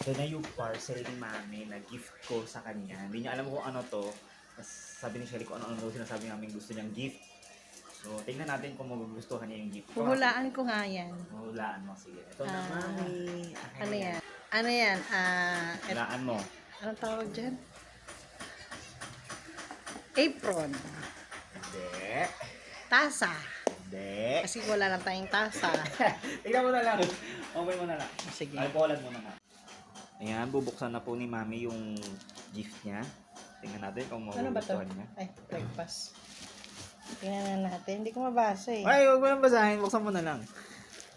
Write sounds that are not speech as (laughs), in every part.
Ito na yung parcel ni Mami na gift ko sa kanya. Hindi niya alam kung ano to. Tapos sabi ni Shelly kung ano-ano daw sinasabi namin gusto niyang gift. So, tingnan natin kung magugustuhan niya yung gift ko. Huhulaan ko nga yan. Hulaan mo. Sige. Ito na, Ah, Mami. Ano yan? Ano yan? Ah, et- Hulaan mo. anong tawag dyan? Apron. Hindi. Tasa. Hindi. Kasi wala lang tayong tasa. (laughs) Tingnan mo na lang. Okay mo na lang. Sige. Alcoholan mo na nga. Ayan, bubuksan na po ni Mami yung gift niya. Tingnan natin kung Ano ba to? niya. Ay, breakfast. Tingnan na natin. Hindi ko mabasa eh. Ay, huwag mo nang basahin. Buksan mo na lang.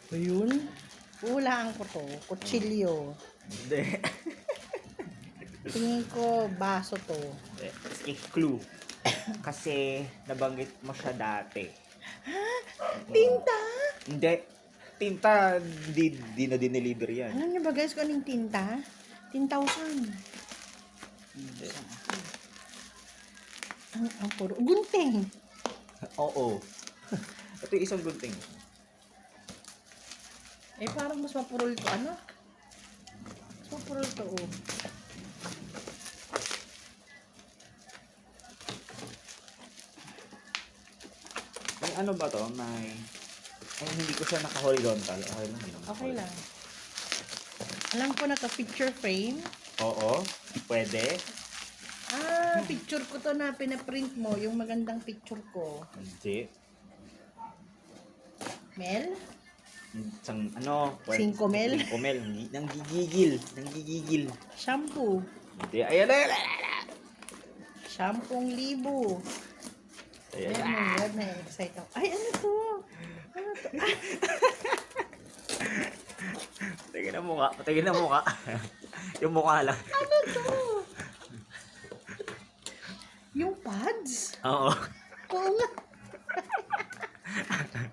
Ayun. Huhulaan ko to. Kutsilyo. Hindi. Tingin ko baso to. It's a clue. Kasi nabanggit mo siya dati. Tinta? Hindi. Tinta, di, di na dineliver yan. Alam niyo ba guys kung anong tinta? 10,000. Hindi. Ang, ang puro. Gunting. Oo. (laughs) Ito yung isang gunting. Eh, parang mas mapurol to. Ano? Mas mapurol to, oh. May ano ba to? May... Ay, hindi ko siya naka-horizontal. Okay lang. yun. Okay lang. Alam ko naka-picture frame. Oo. Pwede. Ah, picture ko to na pinaprint mo. Yung magandang picture ko. Hindi. Mel? Isang ano? pwede- Cinco mil? Cinco mil. Hindi. Nang gigigil. Nang gigigil. Shampoo. Hindi. Ayan na. Ayan na. Shampoo libo. Ayan Ayan na. wag na excite ako. Ay, ano to? Tingin ang mukha. Tingin ang mukha. yung mukha lang. ano to? Yung pads? Oo. Oo nga.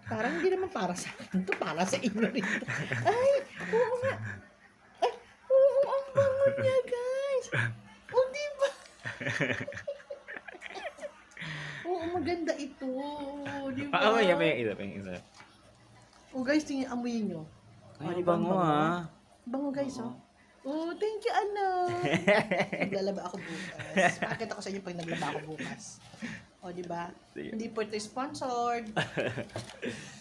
Parang hindi naman para sa akin to, para sa inyo rin. to. Ay, oo nga. Ay, oo, ang bango niya, guys. O, di ba? oo, maganda ito. Di ba? Ah, may may isa. May isa. Oh, guys, tingin, amuyin nyo. Ay, bango ah. Bango, guys, oh. Oh, thank you, ano. (laughs) Naglalaba ako bukas. Pakita ko sa inyo pag naglaba ako bukas. O, di ba? Sige. Hindi po ito sponsored. (laughs)